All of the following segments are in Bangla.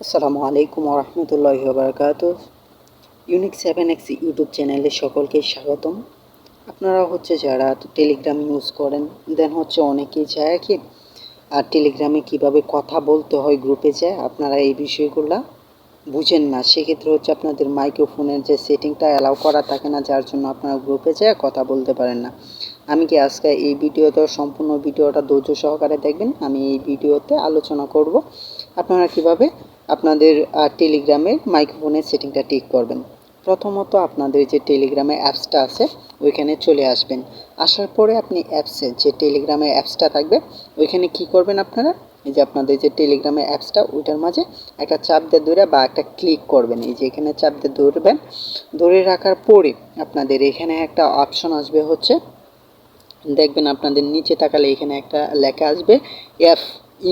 আসসালামু আলাইকুম রহমতুল্লাহি বারকাত ইউনিক সেভেন এক্স ইউটিউব চ্যানেলে সকলকে স্বাগতম। আপনারা হচ্ছে যারা টেলিগ্রাম ইউজ করেন দেন হচ্ছে অনেকেই চায় কি, আর টেলিগ্রামে কীভাবে কথা বলতে হয় গ্রুপে যায়, আপনারা এই বিষয়গুলো বুঝেন না। সেক্ষেত্রে হচ্ছে আপনাদের মাইক্রোফোনের যে সেটিংটা অ্যালাউ করা থাকে না, যার জন্য আপনারা গ্রুপে যায়, কথা বলতে পারেন না। আমি কি আজকে এই ভিডিওতে, সম্পূর্ণ ভিডিওটা ধৈর্য সহকারে দেখবেন? আমি এই ভিডিওতে আলোচনা করব। আপনারা কীভাবে আপনাদের টেলিগ্রামের মাইক্রোফোনের সেটিংটা ঠিক করবেন। প্রথমত আপনাদের যে টেলিগ্রামে অ্যাপসটা আছে, ওইখানে চলে আসবেন। আসার পরে আপনি অ্যাপসে যে টেলিগ্রামে অ্যাপসটা থাকবে, ওইখানে কি করবেন আপনারা? এই যে আপনাদের যে টেলিগ্রামে অ্যাপসটা ওইটার মাঝে একটা চাপ দিয়ে ধরে বা একটা ক্লিক করবেন। এই যে এখানে চাপ দিয়ে ধরবেন। ধরে রাখার পরে আপনাদের এখানে একটা অপশন আসবে হচ্ছে, দেখবেন আপনাদের নিচে তাকালে এখানে একটা লেখা আসবে এফ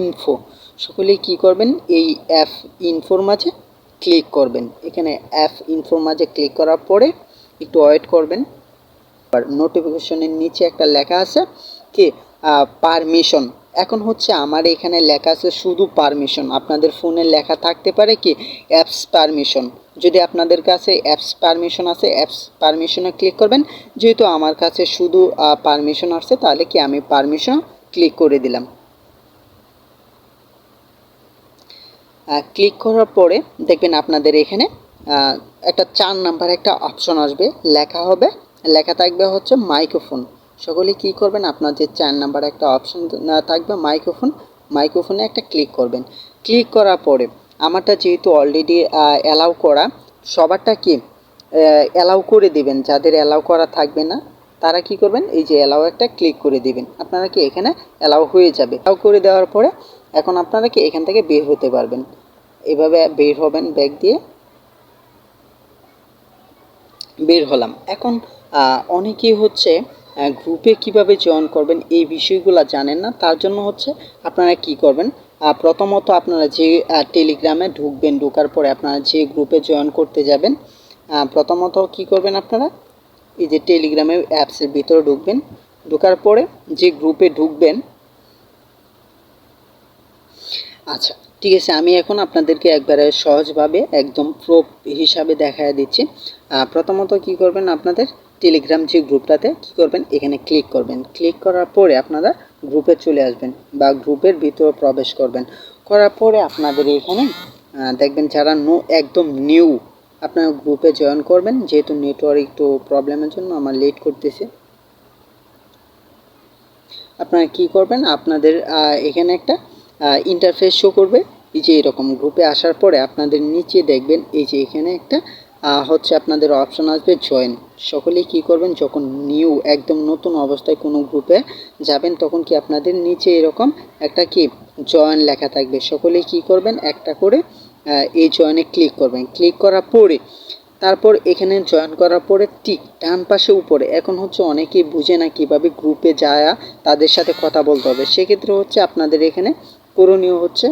ইনফো সকলেই কি করবেন? এই অ্যাপ ইনফোর মাঝে ক্লিক করবেন। এখানে অ্যাপ ইনফোর মাঝে ক্লিক করার পরে একটু ওয়েট করবেন। আর নোটিফিকেশনের নিচে একটা লেখা আছে কি পারমিশন এখন হচ্ছে আমার এখানে লেখা আছে শুধু পারমিশন আপনাদের ফোনে লেখা থাকতে পারে কি অ্যাপস পারমিশন যদি আপনাদের কাছে অ্যাপস পারমিশন আছে অ্যাপস পারমিশনে ক্লিক করবেন। যেহেতু আমার কাছে শুধু পারমিশন আসছে, তাহলে কি আমি পারমিশন ক্লিক করে দিলাম। ক্লিক করার পরে দেখবেন আপনাদের এখানে একটা চার নাম্বার একটা অপশন আসবে, লেখা হবে। লেখা থাকবে হচ্ছে মাইক্রোফোন সকলে কি করবেন? আপনার যে চার নাম্বার একটা অপশন থাকবে মাইক্রোফোন মাইক্রোফোনে একটা ক্লিক করবেন। ক্লিক করার পরে আমারটা যেহেতু অলরেডি অ্যালাউ করা, সবারটা কি অ্যালাউ করে দিবেন। যাদের অ্যালাউ করা থাকবে না, তারা কি করবেন? এই যে অ্যালাউ একটা ক্লিক করে দিবেন। আপনারা কি এখানে অ্যালাউ হয়ে যাবে। অ্যালাউ করে দেওয়ার পরে এখন আপনারা কি এখান থেকে বের হতে পারবেন? এভাবে বের হবেন, ব্যাগ দিয়ে। বের হলাম। এখন অনেকেই হচ্ছে গ্রুপে কীভাবে জয়েন করবেন এই বিষয়গুলো জানেন না। তার জন্য হচ্ছে, আপনারা কি করবেন? প্রথমত আপনারা যে টেলিগ্রামে ঢুকবেন, ঢোকার পরে আপনারা যে গ্রুপে জয়েন করতে যাবেন প্রথমত কি করবেন আপনারা? এই যে টেলিগ্রামে অ্যাপসের ভিতরে ঢুকবেন। ঢোকার পরে যে গ্রুপে ঢুকবেন আচ্ছা ঠিক আছে, আমি এখন আপনাদেরকে একবারে সহজভাবে একদম প্রোপ হিসাবে দেখায় দিচ্ছি। প্রথমত কি করবেন আপনাদের? টেলিগ্রাম যে গ্রুপটাতে কি করবেন? এখানে ক্লিক করবেন। ক্লিক করার পরে আপনারা গ্রুপে চলে আসবেন বা গ্রুপের ভিতরে প্রবেশ করবেন। করার পরে আপনাদের এখানে দেখবেন যারা নো, একদম নিউ আপনারা গ্রুপে জয়েন করবেন। যেহেতু নেটওয়ার্ক একটু প্রবলেমের জন্য আমার লেট করতেছে। আপনারা কি করবেন? আপনাদের এখানে একটা ইন্টারফেস শো করবে। এই যে এরকম গ্রুপে আসার পরে আপনাদের নিচে দেখবেন, এই যে এখানে একটা হচ্ছে আপনাদের অপশন আসবে জয়েন সকলেই কি করবেন, যখন নিউ একদম নতুন অবস্থায় কোনো গ্রুপে যাবেন, তখন কি আপনাদের নিচে এরকম একটা কি জয়েন লেখা থাকবে। সকলেই কি করবেন, একটা করে এই জয়েনে ক্লিক করবেন। ক্লিক করার পরে, তারপর এখানে জয়েন করার পরে ঠিক ডান পাশে উপরে, এখন হচ্ছে অনেকেই বুঝে না কীভাবে গ্রুপে যায়, তাদের সাথে কথা বলতে হবে। সেক্ষেত্রে হচ্ছে আপনাদের এখানে করণীয় হচ্ছে,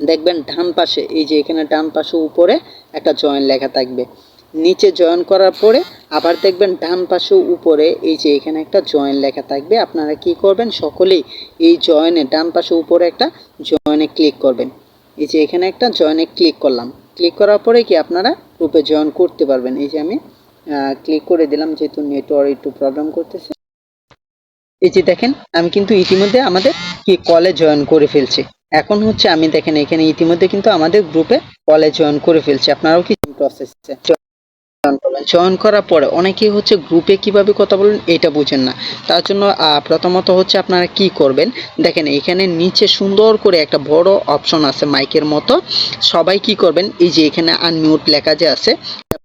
দেখবেন ডান পাশে, এই যে এখানে ডান পাশে উপরে একটা জয়েন লেখা থাকবে। নিচে জয়েন করার পরে আবার দেখবেন ডান পাশে উপরে এই যে এখানে একটা জয়েন লেখা থাকবে। আপনারা কি করবেন? সকলেই এই জয়েনে, ডান পাশে উপরে একটা জয়েনে ক্লিক করবেন। এই যে এখানে একটা জয়েনে ক্লিক করলাম। ক্লিক করার পরে কি আপনারা গ্রুপে জয়েন করতে পারবেন। এই যে আমি ক্লিক করে দিলাম, যেহেতু নেটওয়ার্ক একটু প্রবলেম করতেছে। এই যে দেখেন, আমি কিন্তু ইতিমধ্যে আমাদের কি কলে জয়েন করে ফেলছি? এখন হচ্ছে আমি দেখেন, এখানে ইতিমধ্যে কিন্তু আমাদের গ্রুপে কলে জয়েন করে ফেলছি। আপনারাও কি প্রসেস জয়েন করার পরে অনেকেই হচ্ছে গ্রুপে কীভাবে কথা বলবেন এটা বুঝেন না। তার জন্য প্রথমত হচ্ছে আপনারা কি করবেন? দেখেন, এখানে নিচে সুন্দর করে একটা বড় অপশন আছে মাইকের মতো। সবাই কি করবেন? এই যে এখানে আনমিউট লেখা যে আছে,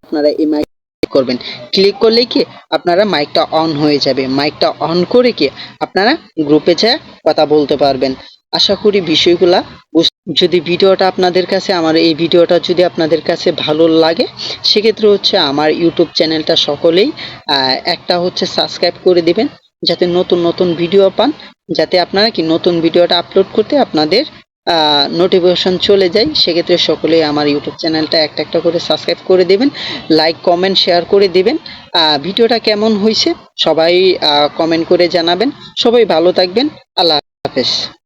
আপনারা এই মাইক করবেন। ক্লিক করলেই কি আপনারা মাইকটা অন হয়ে যাবে। মাইকটা অন করে কি আপনারা গ্রুপে যা কথা বলতে পারবেন। আশা করি বিষয়গুলা যদি ভিডিওটা আপনাদের কাছে, আমার এই ভিডিওটা যদি আপনাদের কাছে ভালো লাগে, সেক্ষেত্রে হচ্ছে আমার ইউটিউব চ্যানেলটা সকলেই একটা হচ্ছে সাবস্ক্রাইব করে দিবেন, যাতে নতুন নতুন ভিডিও পান, যাতে আপনারা কি নতুন ভিডিওটা আপলোড করতে আপনাদের নোটিফিকেশন চলে যায়, সেক্ষেত্রে সকলেই আমার ইউটিউব চ্যানেলটা একটা একটা করে সাবস্ক্রাইব করে দেবেন লাইক কমেন্ট শেয়ার করে দেবেন। ভিডিওটা কেমন হয়েছে সবাই কমেন্ট করে জানাবেন। সবাই ভালো থাকবেন। আল্লাহ হাফেজ।